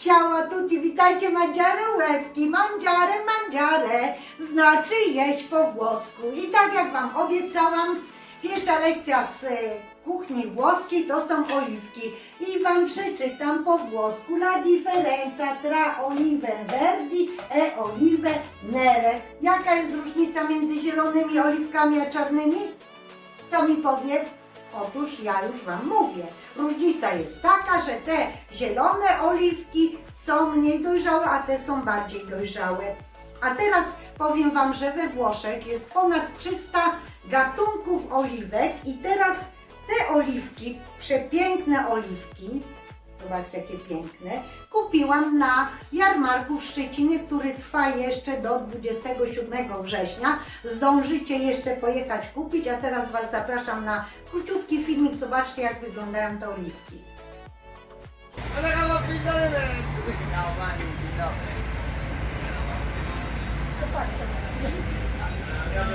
Ciao tutti, witajcie mangiare łebki, mangiare, mangiare, znaczy jeść po włosku. I tak jak Wam obiecałam, pierwsza lekcja z e, kuchni włoskiej to są oliwki. I Wam przeczytam po włosku la differenza tra olive verdi e olive nere. Jaka jest różnica między zielonymi oliwkami a czarnymi? To mi powie, otóż ja już Wam mówię. Różnica jest taka, że te zielone oliwki są mniej dojrzałe, a te są bardziej dojrzałe. A teraz powiem Wam, że we Włoszech jest ponad 300 gatunków oliwek i teraz te oliwki, przepiękne oliwki, zobaczcie jakie piękne, kupiłam na jarmarku w Szczecinie, który trwa jeszcze do 27 września. Zdążycie jeszcze pojechać kupić, a teraz Was zapraszam na króciutki filmik. Zobaczcie jak wyglądają te oliwki. Ragazzi, finalmente! Ciao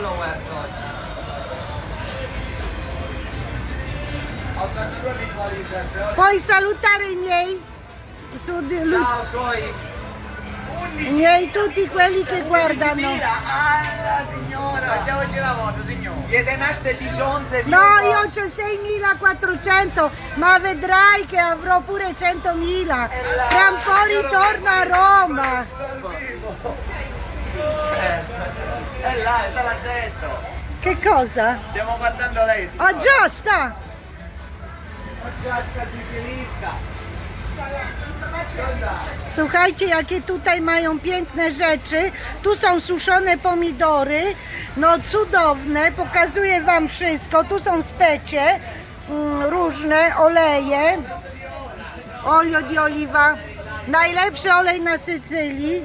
followers oggi. 82 visualizzazioni. Puoi salutare i miei? Di- Ciao suoi 11 miei tutti quelli che guardano. alla signora facciamoci la foto signore 11 tysiące No, io ho 6.400, ma vedrai che avrò pure 100.000. Tra un po' ritorno a Roma. Là te l'ha detto Che cosa? stiamo guardando lei signora Oh, già sta! Giasca si finisca Słuchajcie, jakie tutaj mają piękne rzeczy. Tu są suszone pomidory. No cudowne, pokazuję Wam wszystko. Tu są specie, mm, różne oleje. Olio di oliwa. Najlepszy olej na Sycylii.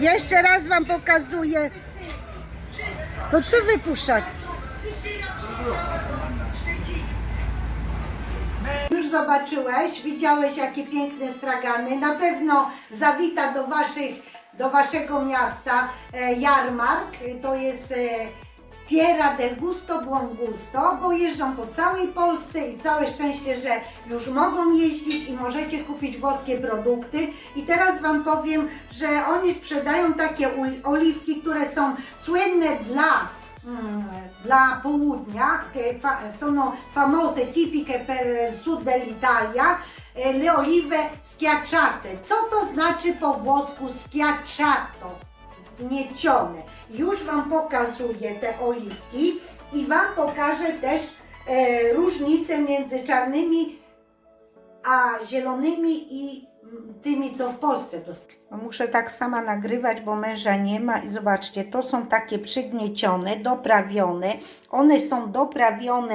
Jeszcze raz Wam pokazuję. No co wypuszczać? Już zobaczyłeś, widziałeś jakie piękne stragany. Na pewno zawita do, waszych, do waszego miasta e, jarmark. To jest e, Fiera del Gusto Buon Gusto, bo jeżdżą po całej Polsce i całe szczęście, że już mogą jeździć i możecie kupić włoskie produkty. I teraz Wam powiem, że oni sprzedają takie oliwki, które są słynne dla Mm, dla południa, che fa- sono famose, tipiche per sud dell'Italia, eh, le olive schiacciate. Co to znaczy po włosku schiacciato? Zgniecione. Już Wam pokazuję te oliwki i Wam pokażę też e, różnicę między czarnymi a zielonymi i mm, tymi, co w Polsce dostaję. Muszę tak sama nagrywać, bo męża nie ma i zobaczcie, to są takie przygniecione, doprawione. One są doprawione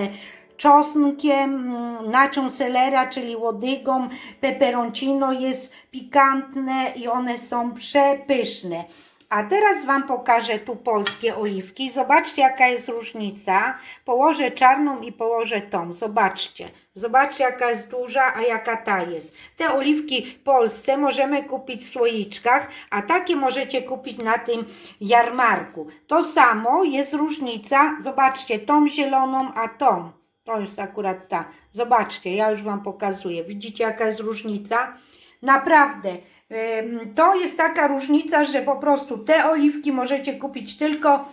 czosnkiem, mm, nacią selera, czyli łodygą, peperoncino jest pikantne i one są przepyszne. A teraz Wam pokażę tu polskie oliwki. Zobaczcie, jaka jest różnica. Położę czarną i położę tą. Zobaczcie. Zobaczcie, jaka jest duża, a jaka ta jest. Te oliwki w Polsce możemy kupić w słoiczkach, a takie możecie kupić na tym jarmarku. To samo jest różnica. Zobaczcie, tą zieloną, a tą. To jest akurat ta. Zobaczcie, ja już Wam pokazuję. Widzicie, jaka jest różnica? Naprawdę. To jest taka różnica, że po prostu te oliwki możecie kupić tylko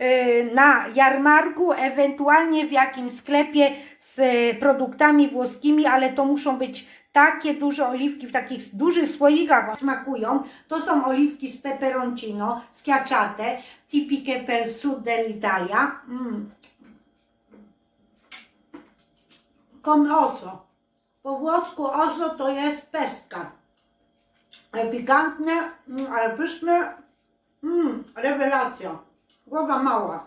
y, na jarmarku, ewentualnie w jakimś sklepie z y, produktami włoskimi, ale to muszą być takie duże oliwki w takich dużych słoikach smakują. To są oliwki z peperoncino, schiacciate, tipiche per sud dell'Italia. Mm. Con oso. Po włosku oso to jest pestka. Pikantne, mm, ale pyszne. Mm, rewelacja. Głowa mała.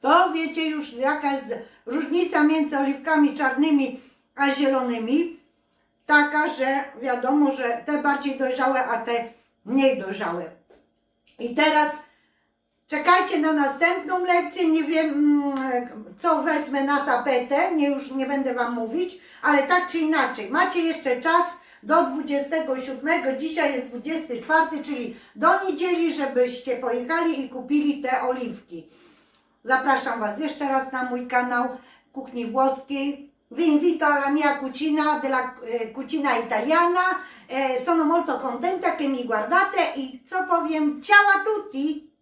To wiecie już jaka jest różnica między oliwkami czarnymi a zielonymi. Taka, że wiadomo, że te bardziej dojrzałe, a te mniej dojrzałe. I teraz Czekajcie na następną lekcję. Nie wiem, mm, co wezmę na tapetę. Nie, już nie będę Wam mówić, ale tak czy inaczej. Macie jeszcze czas do 27. Dzisiaj jest 24, czyli do niedzieli, żebyście pojechali i kupili te oliwki. Zapraszam Was jeszcze raz na mój kanał Kuchni Włoskiej. Vi invito alla mia cucina della eh, cucina italiana. Eh, sono molto contenta che mi guardate e co powiem, ciao a tutti!